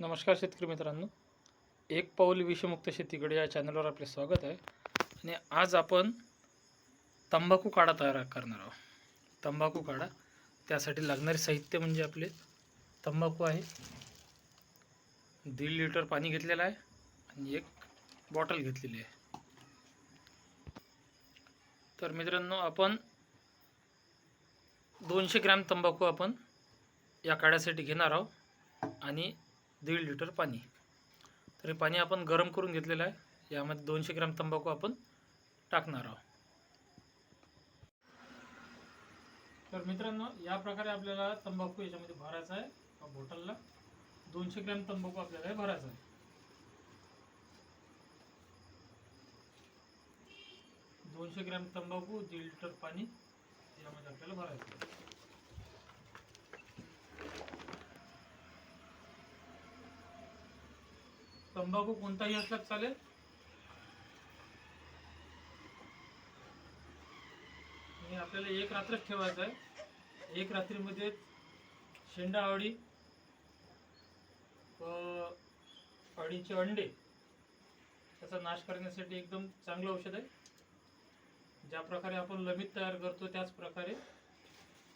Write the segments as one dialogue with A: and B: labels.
A: नमस्कार शेतकरी मित्रांनो. एक पाऊल विषमुक्त शेतीकडे या चॅनलवर आपले स्वागत आहे. आणि आज आपण तंबाखू काढा तयार करणार आहोत. तंबाखू काढा. त्यासाठी लागणारे साहित्य म्हणजे आपले तंबाखू आहे. दीड लिटर पाणी घेतलेलं आहे आणि एक बॉटल घेतलेली आहे. तर मित्रांनो आपण दोनशे ग्रॅम तंबाखू आपण या काढ्यासाठी घेणार आहोत. आणि दीड लिटर पाणी. तर हे पाणी आपण गरम करून घेतलेलं आहे. यामध्ये दोनशे ग्रॅम तंबाखू आपण टाकणार आहोत. तर मित्रांनो या प्रकारे आपल्याला तंबाखू याच्यामध्ये भरायचा आहे. बॉटलला दोनशे ग्रॅम तंबाखू आपल्याला हे भरायचा आहे. दोनशे ग्रॅम तंबाखू दीड लिटर पाणी यामध्ये आपल्याला भरायचं आहे. तंबाखू कोणताही असला चालेल. आणि आपल्याला एक रात्रच ठेवायचं आहे. एक रात्रीमध्ये शेंडा अळी व अळीचे अंडे त्याचा नाश करण्यासाठी एकदम चांगलं औषध आहे. ज्या प्रकारे आपण लमित तयार करतो त्याच प्रकारे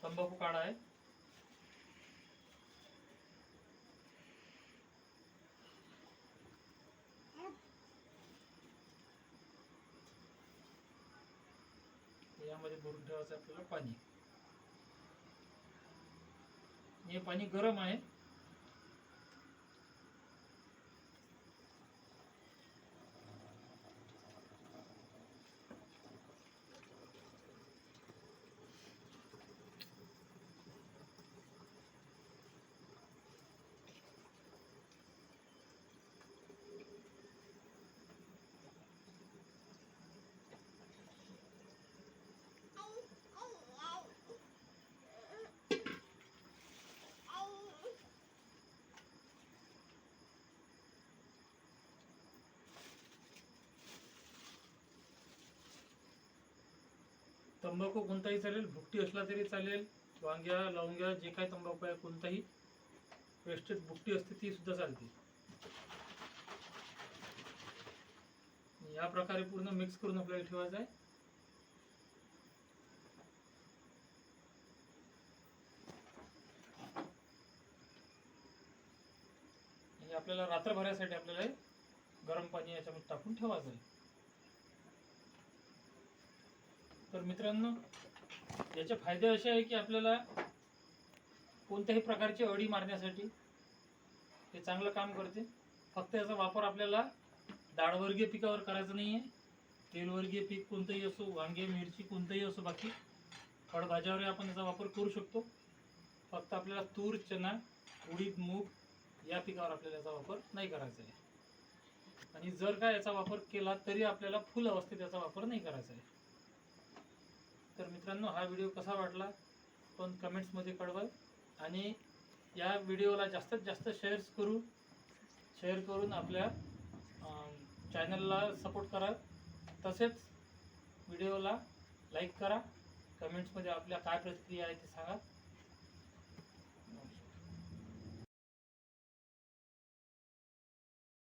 A: तंबाखू काढा आहे. यामध्ये भरून ठेवायचं आपल्याला पाणी. हे पाणी गरम आहे. तंबाखू कोणताही चालेल भुकटी असला तरी चालेल वांग्या लवंग्या जे काही तंबाखू आहे कोणताही वेस्टेड भुकटी असते ती सुद्धा चालते. या प्रकारे पूर्ण मिक्स करून आपल्याला ठेवायचं आहे. आणि आपल्याला रात्रभरासाठी आपल्याला गरम पाणी याच्यामध्ये टाकून ठेवायचं आहे. तर मित्रांनो याचे फायदे असे आहे की आपल्याला कोणत्याही प्रकारची अळी मारण्यासाठी हे चांगलं काम करते. फक्त याचा वापर आपल्याला डाळवर्गीय पिकावर करायचा नाही आहे तेलवर्गीय पीक कोणतंही असो वांगे मिरची कोणतंही असो बाकी फळभाज्यावरही आपण याचा वापर करू शकतो. फक्त आपल्याला तूर चना उडीद मूग या पिकावर आपल्याला याचा वापर नाही करायचा आहे. आणि जर का याचा वापर केला तरी आपल्याला फुल अवस्थेत याचा वापर नाही करायचा आहे. तर मित्रांनो हा व्हिडिओ कसा वाटला? पण कमेंट्समध्ये कळवा. आणि या व्हिडिओला जास्तीत जास्त शेअर्स करू. शेअर करून आपल्या चॅनलला सपोर्ट करा. तसेच व्हिडिओला लाईक करा. कमेंट्समध्ये आपल्या काय प्रतिक्रिया आहे ते सांगा.